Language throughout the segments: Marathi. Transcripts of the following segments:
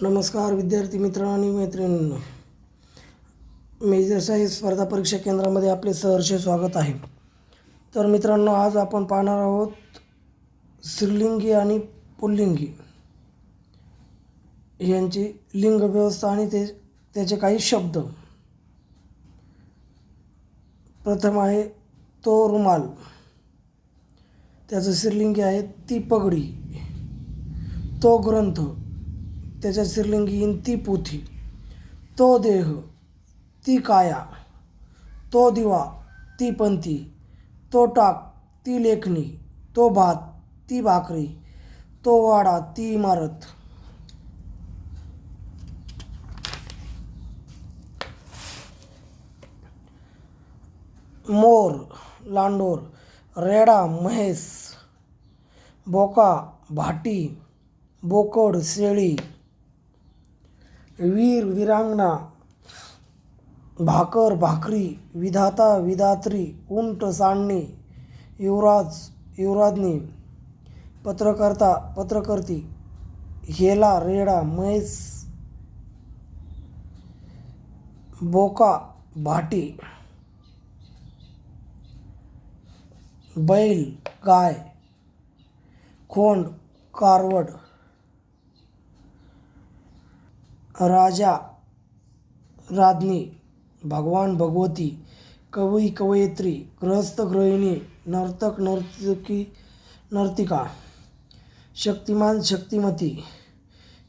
नमस्कार विद्यार्थी मित्र आणि मैत्रिणींनो. मेजर साईज स्पर्धा परीक्षा केंद्रामध्ये आपले सहर्ष स्वागत आहे. तर मित्रांनो आज आपण पाहणार आहोत स्त्रीलिंगी आणि पुल्लिंगी. यांची लिंग व्यवस्था आणि ते त्याचे काही शब्द. प्रथम आहे तो रुमाल. त्याचं स्त्रीलिंगी आहे ती पगडी. तो ग्रंथ. त्याच्या श्रीलिंगीन ती पोथी. तो देह ती काया तो दिवा ती पंथी तो टाक ती लेखणी तो भात ती भाकरी तो वाडा ती इमारत. मोर लांडोर रेडा म्हैस बोका भाटी बोकड शेळी वीर विरांगना भाकर भाकरी विधाता विधात्री उंट सांडणी युवराज युवराजनी पत्रकर्ता पत्रकर्ती हेला रेडा म्हैस बोका भाटी बैल गाय खोंड कारवड राजा राज्ञी भगवान भगवती कवी कवयित्री गृहस्थ गृहिणी नर्तक नर्तकी नर्तिका शक्तिमान शक्तिमती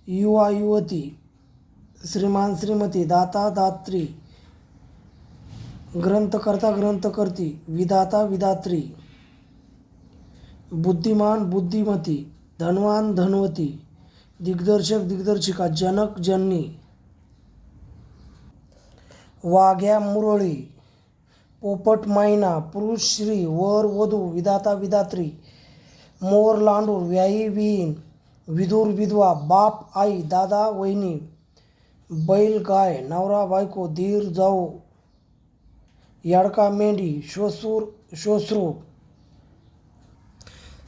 युवा युवती श्रीमान श्रीमती दाता दात्री ग्रंथकर्ता ग्रंथकर्ती विधाता विधात्री बुद्धिमान बुद्धिमती धनवान धनवती दिग्दर्शक दिग्दर्शिका जनक जननी। वाघ्या मुरळी, पोपट मैना पुरुष श्री, वर वधू, विधाता विधात्री, मोर लांडूर व्याई विहीन, विदूर विधवा, बाप, आई, दादा, वहिनी, बैल गाय, नवरा बायको, धीर, जाऊ, याडका, मेंढी, श्वसूर श्वश्रू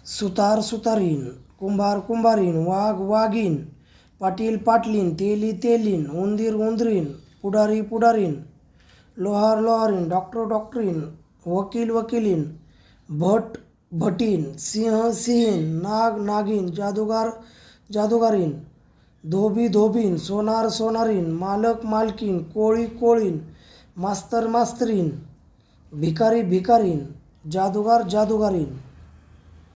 सुतार सुतारीन कुंभार कुंभारीन वाघ वाघीन पाटील पाटलीन तेली तेलीन उंदीर उंदरीन पुढारी पुढारीन लोहार लोहारीन डॉक्टर डॉक्टरीन वकील वकिलीन भट भटीन सिंह सिंहीन नाग नागिन जादूगार जादूगारीन धोबी धोबीन सोनार सोनारीन मालक मालकीन कोळी कोळीन मास्तर मास्तरीन भिकारी भिकारीन जादूगार जादूगारीन.